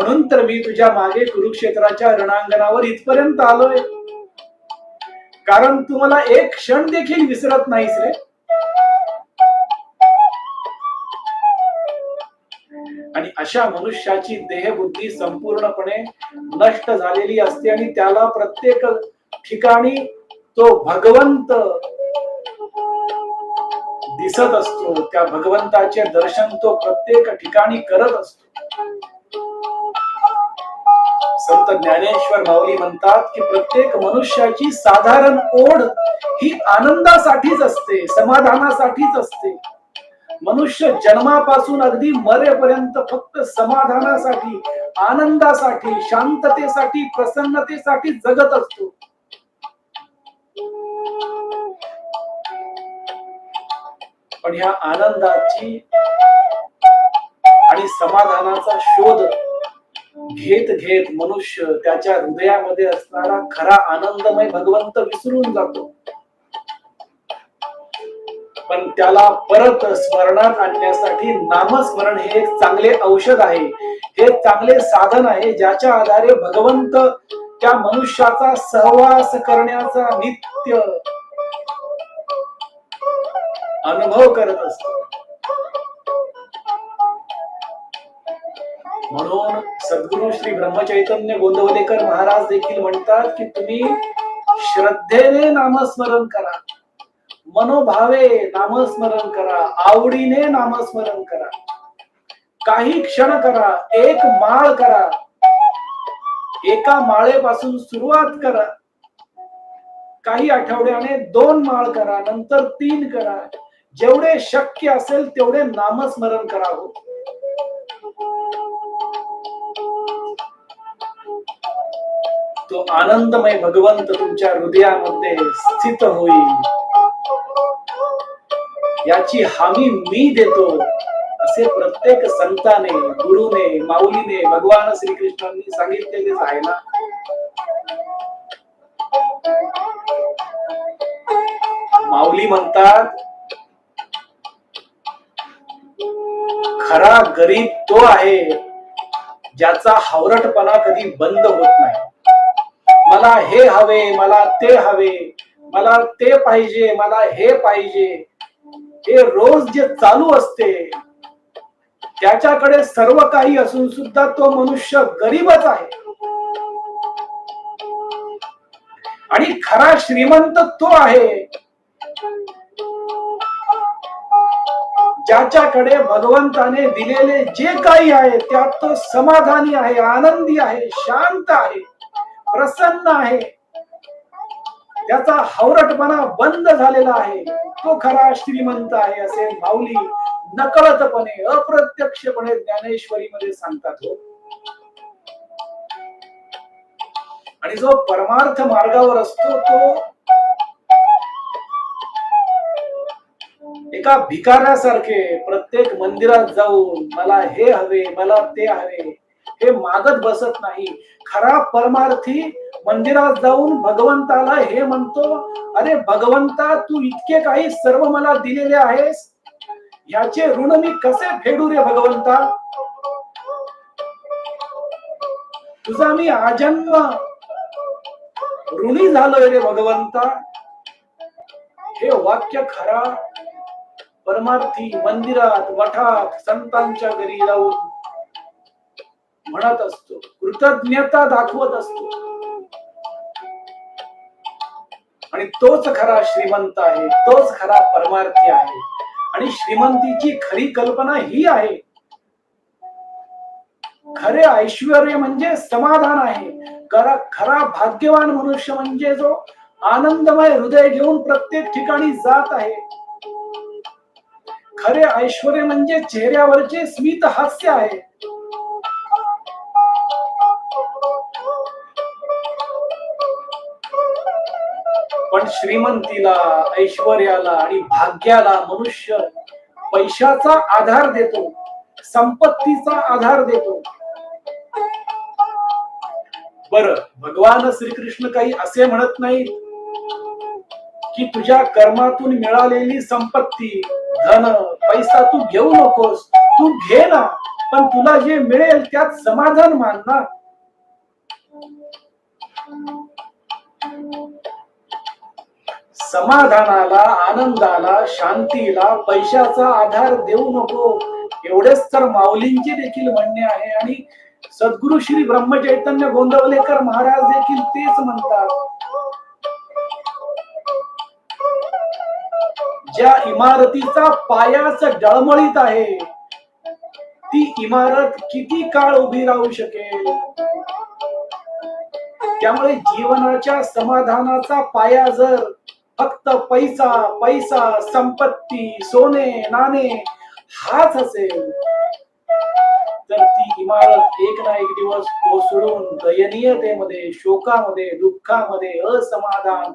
म्हणून तर मी तुझ्या मागे कुरुक्षेत्राच्या रणांगणावर इथपर्यंत आलोय. कारण तू मला एक क्षण देखील विसरत नाहीस रे. आणि अशा मनुष्याची देहबुद्धी संपूर्णपणे नष्ट झालेली असते आणि त्याला प्रत्येक ठिकाणी तो भगवंत दिसत असतो. त्या भगवंताचे दर्शन तो प्रत्येक ठिकाणी करत असतो. संत ज्ञानेश्वर माऊली म्हणतात की प्रत्येक मनुष्याची साधारण ओढ ही आनंदासाठीच असते समाधानासाठीच असते. मनुष्य जन्मापासून अगदी मरेपर्यंत फक्त समाधानासाठी आनंदासाठी शांततेसाठी प्रसन्नतेसाठी जगत असतो. पण ह्या आनंदाची आणि समाधानाचा शोध घेत घेत मनुष्य त्याच्या हृदयामध्ये असणारा खरा आनंदमय भगवंत विसरून जातो. पण त्याला परत स्मरणात आणण्यासाठी नामस्मरण हे एक चांगले औषध आहे. हे चांगले साधन आहे ज्याच्या आधारे भगवंत त्या मनुष्याचा सहवास करण्याचा नित्य अनुभव करत असतो. म्हणून सद्गुरु श्री ब्रह्मचैतन्य गोंदवलेकर महाराज देखील म्हणतात की तुम्ही श्रद्धेने नामस्मरण करा. मनोभावे नामस्मरण करा. आवडीने नामस्मरण करा. काही क्षण करा. एक माळ करा. एका माळेपासून सुरुवात करा. काही आठवड्याने दोन माळ करा. नंतर तीन करा. जेवढे शक्य असेल तेवढे नामस्मरण करा हो तो आनंदमय भगवंत तुमच्या हृदयामध्ये स्थित होईल. याची हमी मी देतो असे प्रत्येक संताने गुरुने माऊलीने भगवान श्रीकृष्णांनी सांगितलेलेच आहे ना? माऊली म्हणतात खरा गरीब तो आहे ज्याचा हावरटपणा कधी बंद होत नाही. मला हे हवे मला ते हवे मला ते पाहिजे मला हे पाहिजे. हे रोज जे चालू असते त्याच्याकडे सर्व काही असून सुद्धा तो मनुष्य गरीबच आहे. आणि खरा श्रीमंत तो आहे. ज्याच्याकडे भगवंताने दिलेले जे काही आहे त्यात तो समाधानी आहे आनंदी आहे शांत आहे. प्रसन्न आहे त्याचा हावरटपणा बंद झालेला आहे तो खरा श्रीमंत आहे असे माऊली नकळतपणे अप्रत्यक्षपणे ज्ञानेश्वरी मध्ये सांगतात हो. आणि जो परमार्थ मार्गावर असतो तो एका भिकाऱ्यासारखे प्रत्येक मंदिरात जाऊन मला हे हवे मला ते हवे हे मागत बसत नाही खरा परमार्थी मंदिरात जाऊन भगवंताला हे म्हणतो अरे भगवंता तू इतके काही सर्व मला दिलेले आहेस? याचे ऋण मी कसे फेडू रे भगवंता? तुझा मी आजन्म. ऋणी झालोय रे भगवंता. हे वाक्य खरा. परमार्थी मंदिरात मठात संतांच्या घरी जाऊन म्हणत असतो. कृतज्ञता दाखवत असतो. आणि तोच खरा श्रीमंत आहे तोच खरा परमार्थी आहे. आणि श्रीमंतीची खरी कल्पना ही आहे. खरे ऐश्वर म्हणजे समाधान आहे. खरा खरा भाग्यवान मनुष्य म्हणजे जो आनंदमय हृदय घेऊन प्रत्येक ठिकाणी जात आहे. खरे ऐश्वर म्हणजे चेहऱ्यावरचे स्मित हास्य आहे. पण श्रीमंतीला ऐश्वर्याला आणि भाग्याला मनुष्य पैशाचा आधार देतो संपत्तीचा आधार देतो. बर भगवान श्रीकृष्ण काही असे म्हणत नाही की तुझ्या कर्मातून मिळालेली संपत्ती धन पैसा तू घेऊ नकोस तू घे ना पण तुला जे मिळेल त्यात समाधान मान समाधानाला आनंदाला शांतीला पैशाचा आधार देऊ नको. एवढेच तर माऊलींचे देखील म्हणणे आहे. आणि सद्गुरु श्री ब्रह्मचैतन्य गोंदवलेकर महाराज देखील तेच म्हणतात. ज्या इमारतीचा पायाच डळमळीत आहे ती इमारत किती काळ उभी राहू शकेल? त्यामुळे जीवनाच्या समाधानाचा पाया जर फक्त पैसा पैसा संपत्ती सोने नाणे हाच असेल. तर ती इमारत एक ना एक दिवस कोसळून दयनीयतेमध्ये शोकामध्ये दुःखामध्ये असमाधान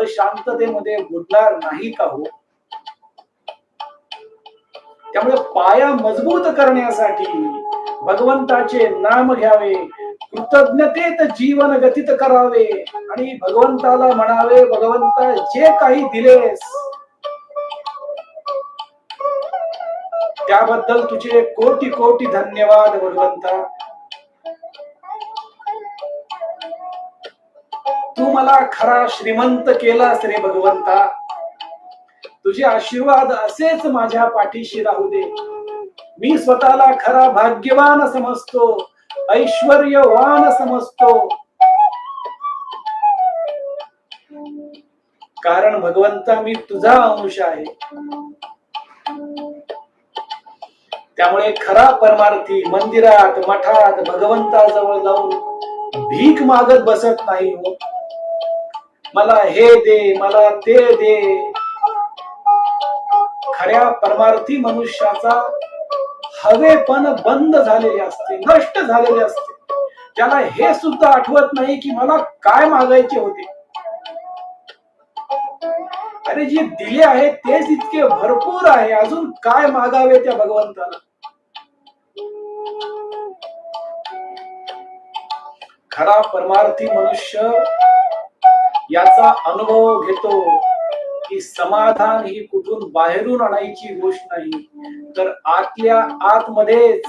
अशांततेमध्ये बुडणार नाही का हो? त्यामुळे पाया मजबूत करण्यासाठी भगवंताचे नाम घ्यावे कृतज्ञतेत जीवन गतीत करावे आणि भगवंताला म्हणावे भगवंता जे काही दिलेस त्याबद्दल तुझे कोटी कोटी धन्यवाद भगवंता. तू मला खरा श्रीमंत केलास रे भगवंता. तुझे आशीर्वाद असेच माझ्या पाठीशी राहू दे. मी स्वतःला खरा भाग्यवान समजतो. ऐश्वर्यवान समजतो. कारण भगवंता मी तुझा अंश आहे. त्यामुळे खरा परमार्थी मंदिरात मठात भगवंताजवळ जाऊन भीक मागत बसत नाही हो. मला हे दे मला ते दे. खऱ्या परमार्थी मनुष्याचा हवेपण बंद झालेले असते नष्ट झालेले असते. त्याला हे सुद्धा आठवत नाही की मला काय मागायचे होते. अरे जे दिले आहे तेच इतके भरपूर आहे अजून काय मागावे त्या भगवंताला? खरा परमार्थी मनुष्य याचा अनुभव घेतो. की समाधान ही कुठून बाहेरून आणायची गोष्ट नाही. तर आतल्या आतमध्येच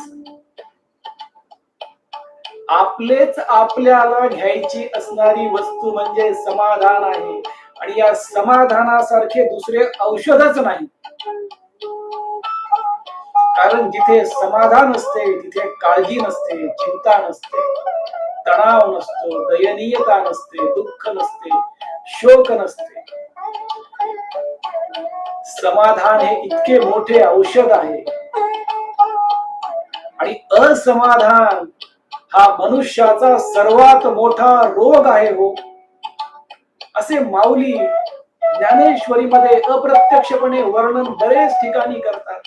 आपलेच आपल्याला घ्यायची असणारी वस्तू म्हणजे समाधान आहे. आणि या समाधानासारखे दुसरे औषधच नाही. कारण जिथे समाधान असते तिथे काळजी नसते चिंता नसते तणाव नसतो दयनीयता नसते दुःख नसते शोक नसते. समाधान हे इतके मोठे औषध आहे. आणि असमाधान हा मनुष्याचा सर्वात मोठा रोग आहे हो. असे माऊली ज्ञानेश्वरीमध्ये अप्रत्यक्षपणे वर्णन बरेच ठिकाणी करतात.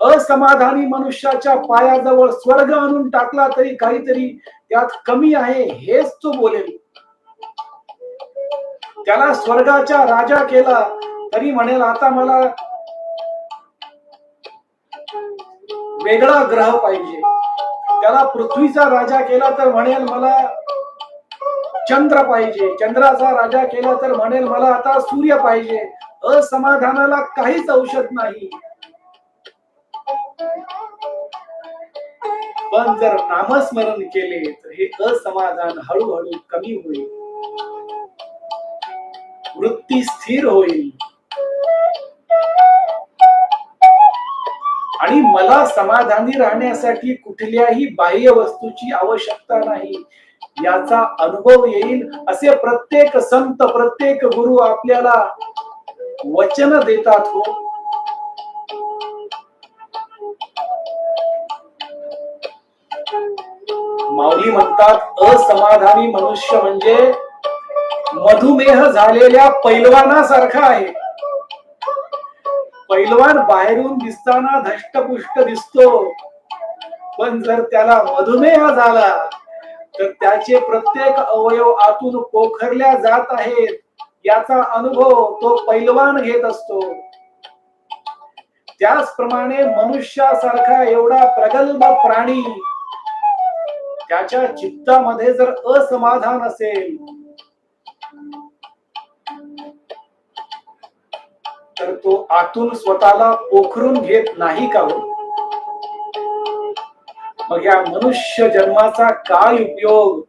असमाधानी मनुष्याच्या पायाजवळ स्वर्ग आणून टाकला तरी काहीतरी त्यात कमी आहे हेच तो बोलेल. त्याला स्वर्गाच्या राजा केला तरी म्हणेल आता मला वेगळा ग्रह पाहिजे. त्याला पृथ्वीचा राजा केला तर म्हणेल मला चंद्र पाहिजे. चंद्राचा राजा केला तर म्हणेल मला आता सूर्य पाहिजे. असमाधानाला काहीच औषध नाही. पण जर नामस्मरण केले तर हे असमाधान हळूहळू कमी होईल. वृत्ती स्थिर होईल. आणि मला समाधानी राहण्यासाठी कुठल्याही बाह्य वस्तूची आवश्यकता नाही. याचा अनुभव येईल असे प्रत्येक संत प्रत्येक गुरु आपल्याला वचन देतात हो. माऊली म्हणतात असमाधानी मनुष्य म्हणजे मधुमेह झालेल्या पैलवानासारखा आहे. पैलवान बाहेरून दिसताना धष्टपुष्ट दिसतो. पण जर त्याला मधुमेह झाला तर त्याचे प्रत्येक अवयव आतून पोखरल्या जात आहेत. याचा अनुभव तो पैलवान घेत असतो. त्याचप्रमाणे मनुष्यासारखा एवढा प्रगल्भ प्राणी त्याच्या चित्तामध्ये जर असमाधान असेल तर तो आतून स्वतःला पोखरून घेत नाही का हो? मग या मनुष्य जन्माचा काय उपयोग?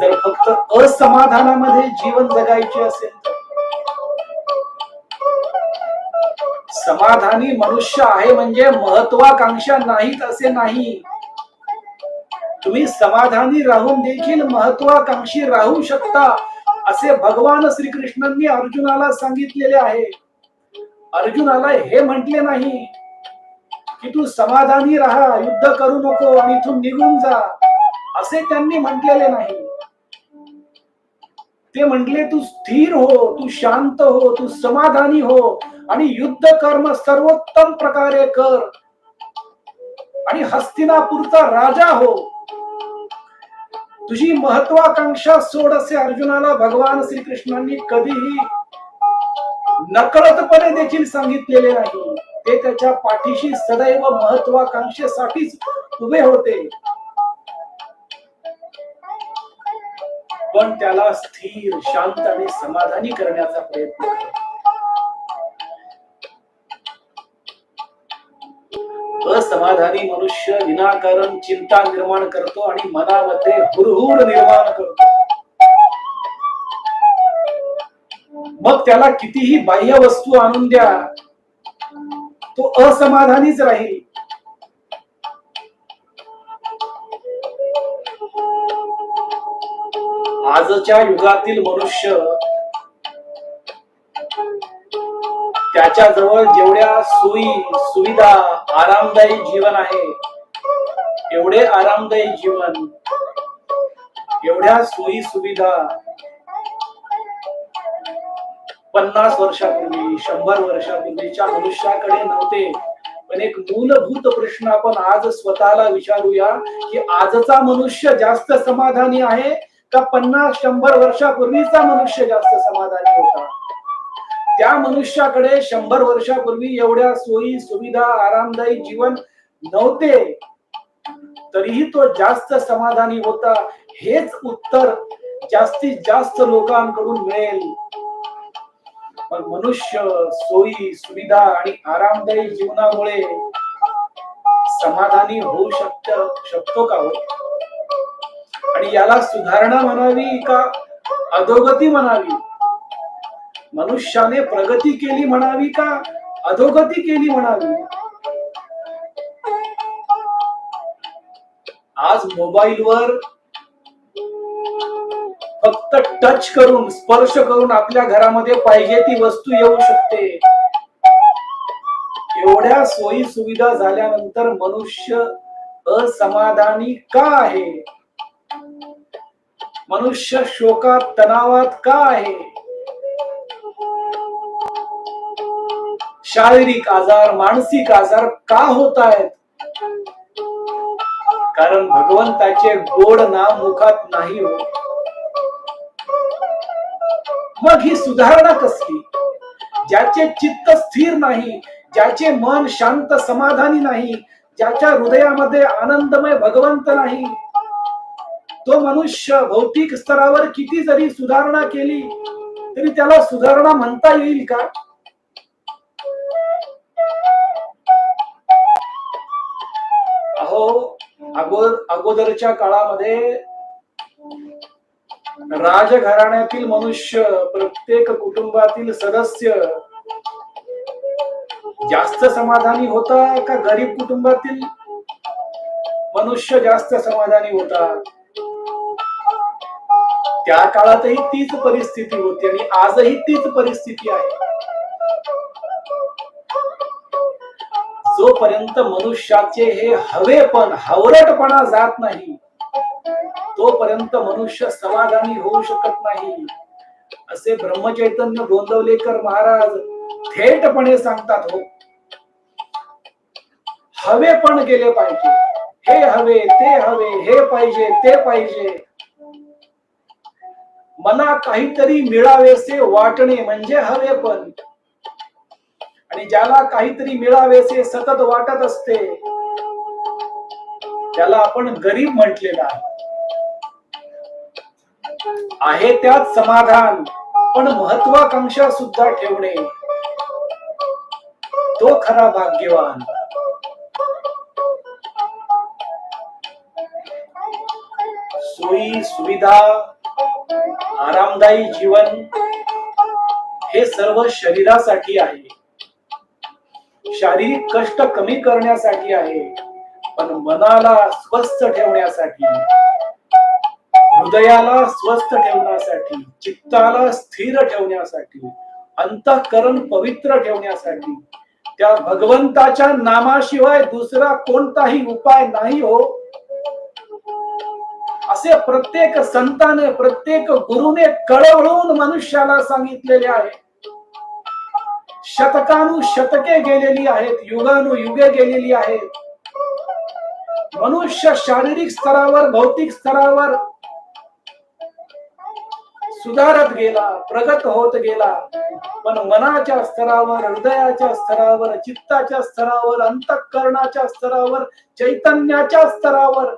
जर फक्त असमाधानामध्ये जीवन जगायचे असेल तर? समाधानी मनुष्य आहे म्हणजे महत्वाकांक्षा नाहीत असे नाही. तुम्ही समाधानी राहून देखील महत्वाकांक्षी राहू शकता. असे भगवान श्रीकृष्णांनी अर्जुनाला सांगितलेले आहे. अर्जुनाला हे म्हटले नाही की तू समाधानी राहा युद्ध करू नको आणि इथून निघून जा असे त्यांनी म्हटलेले नाही. ते म्हटले तू स्थिर हो तू शांत हो तू समाधानी हो आणि युद्ध कर्म सर्वोत्तम प्रकारे कर. आणि हस्तिनापूरचा राजा हो तुझी महत्वाकांक्षा सोड असे अर्जुनाला भगवान श्रीकृष्णांनी कधीही नकळतपणे देखील सांगितलेले नाही. ते त्याच्या पाठीशी सदैव महत्वाकांक्षेसाठीच उभे होते. पण त्याला स्थिर शांत आणि समाधानी करण्याचा प्रयत्न समाधानी मनुष्य विनाकारण चिंता निर्माण करतो आणि मनामध्ये हुरहुर निर्माण करतो. मग त्याला कितीही बाह्य वस्तू आणून द्या तो असमाधानीच राहील. आजच्या युगातील मनुष्य त्याच्याजवळ जेवढ्या सोयी सुविधा आरामदायी जीवन आहे एवढे आरामदायी जीवन एवढ्या सोयी सुविधा पन्नास वर्षापूर्वी शंभर वर्षापूर्वीच्या मनुष्याकडे नव्हते. पण एक मूलभूत प्रश्न आपण आज स्वतःला विचारूया की आजचा मनुष्य जास्त समाधानी आहे का पन्नास शंभर वर्षापूर्वीचा मनुष्य जास्त समाधानी होता? त्या मनुष्याकडे शंभर वर्षापूर्वी एवढ्या सोयी सुविधा आरामदायी जीवन नव्हते. तरीही तो जास्त समाधानी होता. हेच उत्तर जास्तीत जास्त लोकांकडून मिळेल. पण मनुष्य सोयी सुविधा आणि आरामदायी जीवनामुळे समाधानी होऊ शकत शकतो का हो? आणि याला सुधारणा म्हणावी का अधोगती म्हणावी? मनुष्याने प्रगती केली म्हणावी का? अधोगती केली म्हणावी? आज मोबाईलवर फक्त टच करून स्पर्श करून आपल्या घरामध्ये पाहिजे ती वस्तू येऊ शकते. एवढ्या सोयी सुविधा झाल्यानंतर मनुष्य असमाधानी का आहे? मनुष्य शोकात तणावात का आहे? शारीरिक आजार मानसिक आजार का होत आहेत? कारण भगवंताचे गोड नाम मुखात नाही हो. मग ही सुधारणा कसली? ज्याचे चित्त स्थिर नाही ज्याचे मन शांत समाधानी नाही ज्याच्या हृदयामध्ये आनंदमय भगवंत नाही तो मनुष्य भौतिक स्तरावर किती जरी सुधारणा केली तरी त्याला सुधारणा म्हणता येईल का? अहो अगोदर अगोदरच्या काळामध्ये राजघराण्यातील मनुष्य प्रत्येक कुटुंबातील सदस्य जास्त समाधानी होता का गरीब कुटुंबातील मनुष्य जास्त समाधानी होता? त्या काळातही तीच परिस्थिती होती आणि आजही तीच परिस्थिती आहे. जोपर्यंत मनुष्याचे हे हवेपण हवरटपणा जात नाही तोपर्यंत मनुष्य समाधानी होऊ शकत नाही. असे ब्रह्मचैतन्य गोंदवलेकर महाराज थेटपणे सांगतात हो हवे पण गेले पाहिजे. हे हवे ते हवे हे पाहिजे ते पाहिजे. मला काहीतरी मिळावेसे वाटणे म्हणजे हवे पण आणि ज्याला काहीतरी मिळावेसे सतत वाटत असते त्याला आपण गरीब म्हटलेला आहे. आहे त्यात समाधान पण महत्वाकांक्षा सुद्धा ठेवणे तो खरा भाग्यवान. सोयी सुविधा आरामदायी जीवन हे सर्व शरीरासाठी आहे. शारीरिक कष्ट कमी करण्यासाठी आहे पण मनाला स्वस्थ ठेवण्यासाठी हृदयाला स्वस्थ ठेवण्यासाठी चित्ताला स्थिर ठेवण्यासाठी अंतःकरण पवित्र ठेवण्यासाठी त्या भगवंताच्या नामाशिवाय दुसरा कोणताही उपाय नाही हो. असे प्रत्येक संताने प्रत्येक गुरुने कळवळून मनुष्याला सांगितलेले आहे. शतकानुशतके गेलेली आहेत युगानुयुगे गेलेली आहेत. मनुष्य शारीरिक स्तरावर भौतिक स्तरावर सुधारत गेला प्रगत होत गेला. पण मनाच्या स्तरावर हृदयाच्या स्तरावर चित्ताच्या स्तरावर अंतःकरणाच्या स्तरावर चैतन्याच्या स्तरावर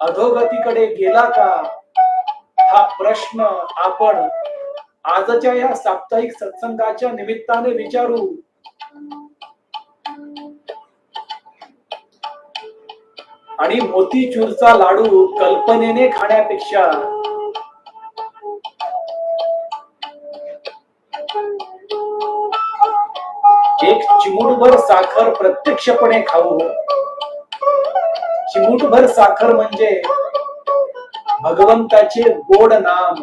अधोगतीकडे गेला का? हा प्रश्न आपण आजच्या या साप्ताहिक सत्संगाच्या निमित्ताने विचारू. आणि मोतीचूरचा लाडू कल्पनेने खाण्यापेक्षा. एक चिमूटभर साखर प्रत्यक्षपणे खाऊ. चिमूटभर साखर म्हणजे भगवंताचे गोड नाम.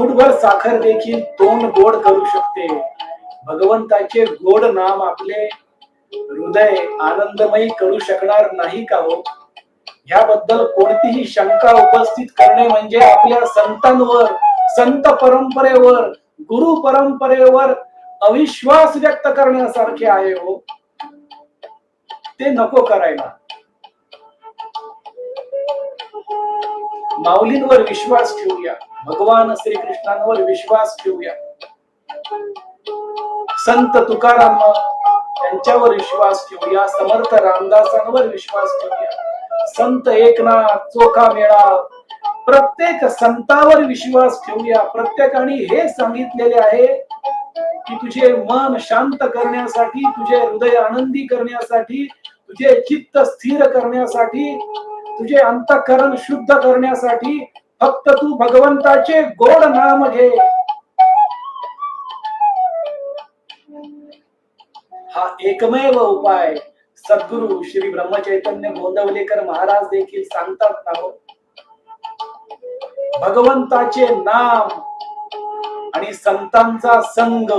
चिमूटभर साखर देखील तोंड गोड करू शकते. भगवंताचे गोड नाम आपले हृदय आनंदमयी करू शकणार नाही का हो? याबद्दल कोणतीही शंका उपस्थित करणे म्हणजे आपल्या संतांवर संत परंपरेवर गुरु परंपरेवर अविश्वास व्यक्त करण्यासारखे आहे हो. ते नको करायला. माऊलींवर विश्वास ठेवूया. भगवान श्रीकृष्णांवर विश्वास ठेवूया. संत तुकाराम त्यांच्यावर विश्वास ठेवूया. समर्थ रामदासांवर विश्वास ठेवूया. संत एकनाथ चोखा मेळा प्रत्येक संतावर विश्वास ठेवूया. प्रत्येकाने हे सांगितलेले आहे की तुझे मन शांत करण्यासाठी तुझे हृदय आनंदी करण्यासाठी तुझे चित्त स्थिर करण्यासाठी तुझे अंतःकरण शुद्ध करण्यासाठी फक्त तू भगवंताचे गोड नाम घे. हा एकमेव उपाय. सद्गुरु श्री ब्रह्मचैतन्य गोंदवलेकर महाराज देखील सांगतात ना हो. भगवंताचे नाम आणि संतांचा संग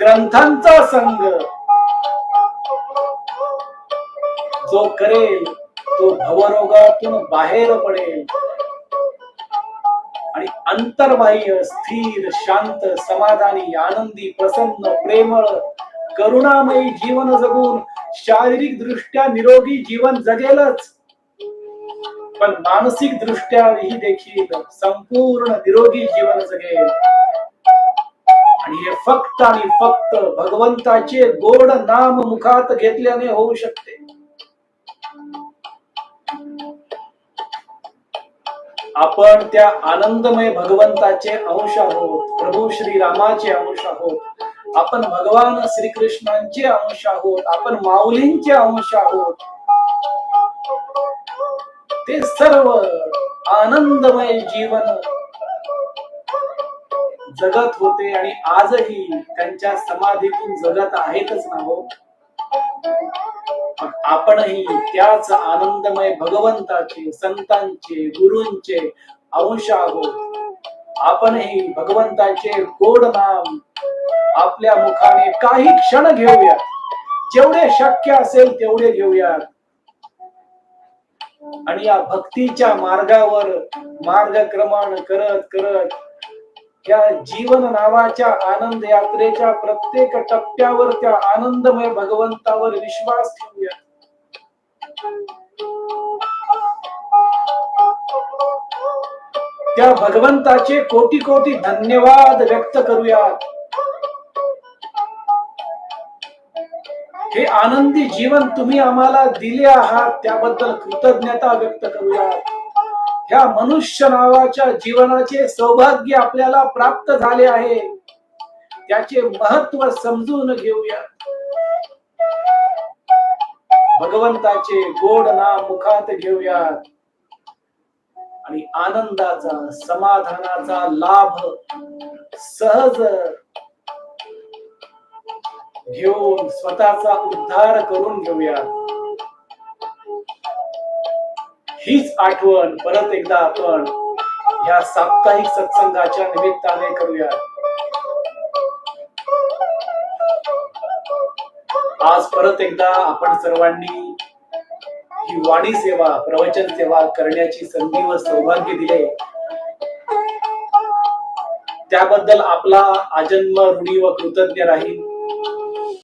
ग्रंथांचा संग जो करेल तो भवरोगातून बाहेर पडेल. आणि अंतर्बाह्य स्थिर शांत समाधानी आनंदी प्रसन्न प्रेमळ करुणामयी जीवन जगून शारीरिक दृष्ट्या निरोगी जीवन जगेलच. पण मानसिक दृष्ट्या ही देखील संपूर्ण निरोगी जीवन जगेल. आणि हे फक्त आणि फक्त भगवंताचे गोड नाम मुखात घेतल्याने होऊ शकते. आपण त्या आनंदमय भगवंताचे अंश आहोत. प्रभू श्री रामाचे अंश आहोत. आपण भगवान श्रीकृष्णांचे अंश आहोत. आपण माऊलींचे अंश आहोत. ते सर्व आनंदमय जीवन जगत होते आणि आजही त्यांच्या समाधीतून जगत आहेतच ना हो? आपणही त्याच आनंदमय भगवंताचे संतांचे गुरूंचे अंश आहोत. आपणही भगवंताचे गोड नाम आपल्या मुखाने काही क्षण घेऊया जेवढे शक्य असेल तेवढे घेऊयात. आणि या भक्तीच्या मार्गावर मार्गक्रमण करत करत या जीवन नावाच्या आनंद यात्रेच्या प्रत्येक टप्प्यावर त्या आनंदमय भगवंतावर विश्वास ठेवूया. त्या भगवंताचे कोटी कोटी धन्यवाद व्यक्त करूयात. हे आनंदी जीवन तुम्ही आम्हाला दिले आहात त्याबद्दल कृतज्ञता व्यक्त करूयात. ह्या मनुष्य नावाच्या जीवनाचे सौभाग्य आपल्याला प्राप्त झाले आहे. त्याचे महत्त्व समजून घेऊया. भगवंताचे गोड नाम मुखात घेऊयात. आणि आनंदाचा समाधानाचा लाभ सहज घेऊन स्वतःचा उद्धार करून घेऊयात. हीच आठवण परत एकदा आपण या साप्ताहिक सत्संगाच्या निमित्ताने करूया आज परत एकदा आपण सर्वांनी ही वाणी सेवा प्रवचन सेवा करण्याची संधी व सौभाग्य दिले. त्याबद्दल आपला आजन्म ऋणी व कृतज्ञ राहील.